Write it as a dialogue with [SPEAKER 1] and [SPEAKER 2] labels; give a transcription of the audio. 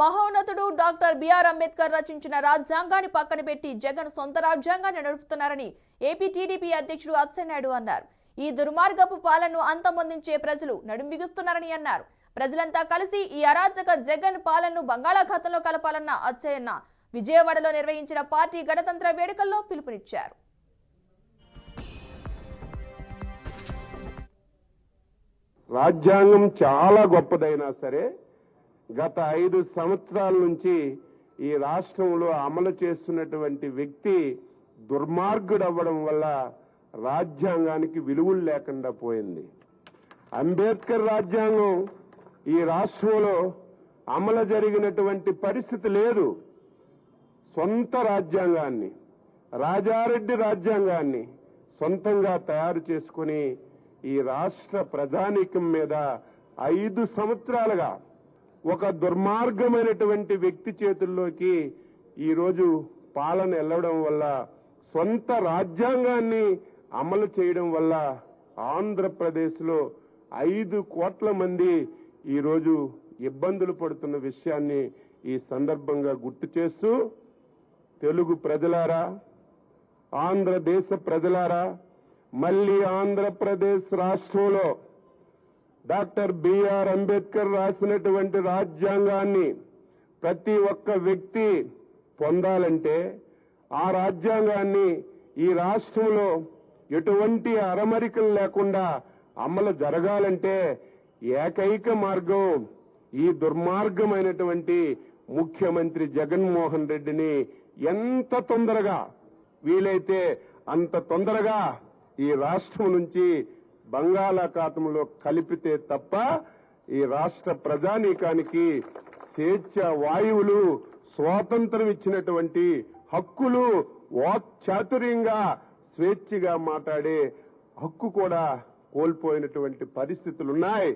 [SPEAKER 1] మహోన్నతుడు doctor BR Ambedkar రచించిన రాజ్యాంగాన్ని పక్కన పెట్టి జగన్ సొంత రాజ్యాంగాన్ని నడుపుతున్నారని ఏపీ టీడీపీ అధ్యక్షుడు అచ్చెన్నాయుడు అన్నారు. ఈ దుర్మార్గపు పాలనను అంతమొందించే ప్రజలు నడుం బిగుస్తున్నారని అన్నారు. ప్రజలంతా కలిసి ఈ అరాచక జగన్ పాలనను బంగాళాఖాతంలో కలపాలన్న అచ్చెన్న విజయవాడలో నిర్వహించిన పార్టీ గణతంత్ర వేడుకల్లో పిలుపునిచ్చారు.
[SPEAKER 2] రాజ్యాంగం చాలా గొప్పదైనా సరే గత ఐదు సంవత్సరాల నుంచి ఈ రాష్ట్రంలో అమలు చేస్తున్నటువంటి వ్యక్తి దుర్మార్గుడవ్వడం వల్ల రాజ్యాంగానికి విలువలు లేకుండా పోయింది. అంబేద్కర్ రాజ్యాంగం ఈ రాష్ట్రంలో అమలు జరిగినటువంటి పరిస్థితి లేదు. సొంత రాజ్యాంగాన్ని రాజారెడ్డి రాజ్యాంగాన్ని సొంతంగా తయారు చేసుకుని ఈ రాష్ట్ర ప్రజానీకం మీద ఐదు సంవత్సరాలుగా ఒక దుర్మార్గమైనటువంటి వ్యక్తి చేతుల్లోకి ఈరోజు పాలన వెళ్ళడం వల్ల సొంత రాజ్యాంగాన్ని అమలు చేయడం వల్ల ఆంధ్రప్రదేశ్లో ఐదు కోట్ల మంది ఈరోజు ఇబ్బందులు పడుతున్న విషయాన్ని ఈ సందర్భంగా గుర్తు చేస్తూ తెలుగు ప్రజలారా ఆంధ్రదేశ ప్రజలారా మళ్ళీ ఆంధ్రప్రదేశ్ రాష్ట్రంలో డాక్టర్ బిఆర్ అంబేద్కర్ రాసినటువంటి రాజ్యాంగాన్ని ప్రతి ఒక్క వ్యక్తి పొందాలంటే ఆ రాజ్యాంగాన్ని ఈ రాష్ట్రంలో ఎటువంటి అరమరికలు లేకుండా అమలు జరగాలంటే ఏకైక మార్గం ఈ దుర్మార్గమైనటువంటి ముఖ్యమంత్రి జగన్మోహన్ రెడ్డిని ఎంత తొందరగా వీలైతే అంత తొందరగా ఈ రాష్ట్రం నుంచి బంగాళాఖాతంలో కలిపితే తప్ప ఈ రాష్ట్ర ప్రజానీకానికి స్వేచ్ఛ వాయువులు స్వాతంత్రం ఇచ్చినటువంటి హక్కులు వాక్చాతుర్యంగా స్వేచ్ఛగా మాట్లాడే హక్కు కూడా కోల్పోయినటువంటి పరిస్థితులున్నాయి.